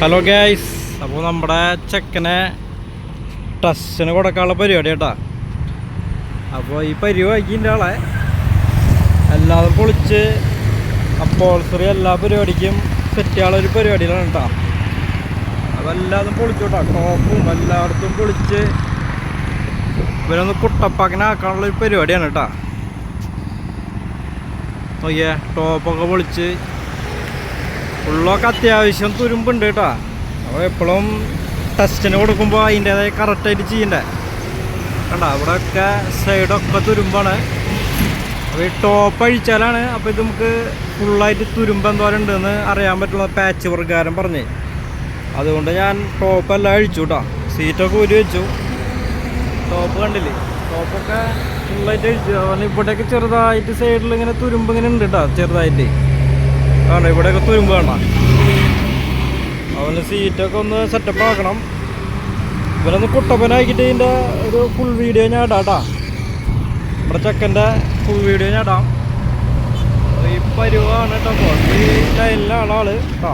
Hello guys അപ്പോൾ നമ്മുടെ ചെക്കനെ ടെസ്റ്റിന് കൊടുക്കാനുള്ള പരിപാടി കേട്ടാ. അപ്പോൾ ഈ പരിപാടിന്റെ ആളെ എല്ലാതും പൊളിച്ച് അപ്പോൾ അപ്പോൾസറി എല്ലാ പരിപാടിക്കും സെറ്റ് ചെയ്യാനുള്ള ഒരു പരിപാടിയിലാണ് കേട്ടോ. അപ്പോൾ എല്ലാതും പൊളിച്ചു കേട്ടോ. ടോപ്പും എല്ലായിടത്തും പൊളിച്ച് ഇവരൊന്ന് കുട്ടപ്പാക്കനാക്കാനുള്ള ഒരു പരിപാടിയാണ് കേട്ടോ. നോക്കിയേ ടോപ്പൊക്കെ പൊളിച്ച് ഉള്ളൊക്കെ അത്യാവശ്യം തുരുമ്പുണ്ട് കേട്ടോ. അപ്പോൾ എപ്പോഴും ടെസ്റ്റിന് കൊടുക്കുമ്പോൾ അതിന്റേതായ കറക്റ്റായിട്ട് ചെയ്യണ്ടേ. കണ്ട അവിടെയൊക്കെ സൈഡൊക്കെ തുരുമ്പാണ്. അപ്പോൾ ഈ ടോപ്പ് അഴിച്ചാലാണ് അപ്പോൾ ഇത് നമുക്ക് ഫുള്ളായിട്ട് തുരുമ്പ് എന്തോരം ഉണ്ടെന്ന് അറിയാൻ പറ്റുള്ള പാച്ച് പ്രകാരം പറഞ്ഞേ. അതുകൊണ്ട് ഞാൻ ടോപ്പെല്ലാം അഴിച്ചു കേട്ടോ. സീറ്റൊക്കെ ഊരി വെച്ചു. ടോപ്പ് കണ്ടില്ലേ? ടോപ്പൊക്കെ ഫുള്ളായിട്ട് അഴിച്ചു. അതുപോലെ ഇവിടെയൊക്കെ ചെറുതായിട്ട് സൈഡിൽ ഇങ്ങനെ തുരുമ്പ് ഇങ്ങനെ ഉണ്ട് കേട്ടോ ചെറുതായിട്ട്. വേണ്ട ഇവിടെയൊക്കെ തുരുമ്പ് വേണ്ട അതുപോലെ സീറ്റൊക്കെ ഒന്ന് സെറ്റപ്പ് ആക്കണം. ഇവരൊന്ന് കുട്ടപ്പനാക്കിയിട്ട് ഇതിന്റെ ഒരു ഫുൾ വീഡിയോ ഞാൻ ഇടാം കേട്ടോ നമ്മുടെ ചെക്കന്റെ ഫുൾ വീഡിയോ ഞാൻ ഇടാം. ഈ പരുവാണ് കേട്ടോ ഈ ലൈനിലാണ് ആൾ കേട്ടോ